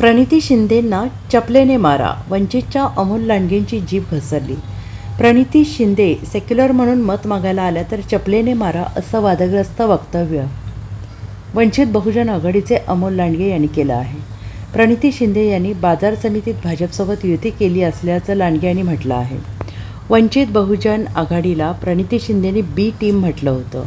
प्रणिती शिंदेंना चपलेने मारा वंचितच्या अमोल लांडगेंची जीभ घसरली. प्रणिती शिंदे सेक्युलर म्हणून मत मागायला आल्या तर चपलेने मारा असं वादग्रस्त वक्तव्य वंचित बहुजन आघाडीचे अमोल लांडगे यांनी केलं आहे. प्रणिती शिंदे यांनी बाजार समितीत भाजपसोबत युती केली असल्याचं लांडगे यांनी म्हटलं आहे. वंचित बहुजन आघाडीला प्रणिती शिंदेनी बी टीम म्हटलं होतं.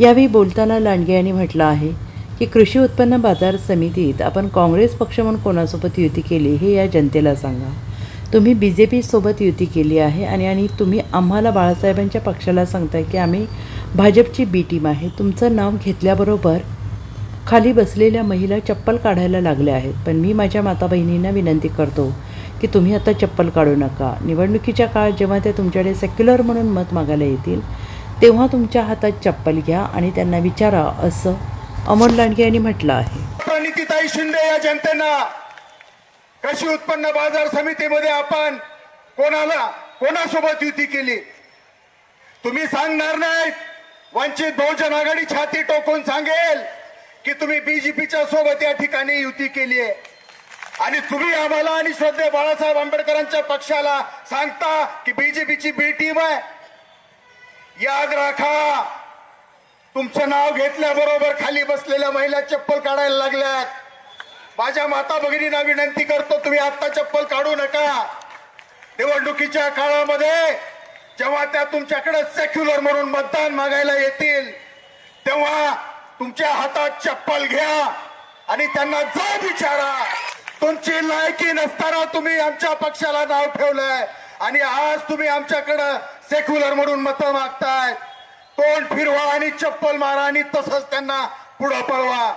यावेळी बोलताना लांडगे यांनी म्हटलं आहे की कृषी उत्पन्न बाजार समितीत आपण काँग्रेस पक्ष म्हणून कोणासोबत युती केली हे या जनतेला सांगा. तुम्ही बी जे पीसोबत युती केली आहे आणि आणि तुम्ही आम्हाला बाळासाहेबांच्या पक्षाला सांगताय की आम्ही भाजपची बी टीम आहे. तुमचं नाव घेतल्याबरोबर खाली बसलेल्या महिला चप्पल काढायला लागल्या आहेत. पण मी माझ्या माता बहिणींना विनंती करतो की तुम्ही आता चप्पल काढू नका. निवडणुकीच्या काळात जेव्हा ते तुमच्याकडे सेक्युलर म्हणून मत मागायला येतील तेव्हा तुमच्या हातात चप्पल घ्या आणि त्यांना विचारा असं अमोल लांडगे यांनी म्हटलं आहे. नितीताई शिंदे या जनतेना कृषी उत्पन्न बाजार समितीमध्ये आपण कोणाला कोणासोबत युती केली? तुम्ही सांगणार नाही वंचित बहुजन आघाडी छाती टोकून सांगेल की तुम्ही बीजेपीच्या सोबत या ठिकाणी युती केली आहे. आणि तुम्ही आम्हाला आणि श्रद्धे बाळासाहेब आंबेडकरांच्या पक्षाला सांगता की बीजेपीची बी टीम आहे. याद राखा. तुमचं नाव घेतल्याबरोबर खाली बसलेल्या महिला चप्पल काढायला लागल्यात. माझ्या माता भगिनींना विनंती करतो तुम्ही आता चप्पल काढू नका. निवडणुकीच्या काळामध्ये जेव्हा त्या तुमच्याकडे सेक्युलर म्हणून मतदान मागायला येतील तेव्हा तुमच्या हातात चप्पल घ्या आणि त्यांना जा विचारा. तुमची लायकी नसताना तुम्ही आमच्या पक्षाला नाव ठेवलंय आणि आज तुम्ही आमच्याकडं सेक्युलर म्हणून मतं मागताय. तोंड फिरवा आणि चप्पल मारा आणि तसंच त्यांना पुढं पळवा.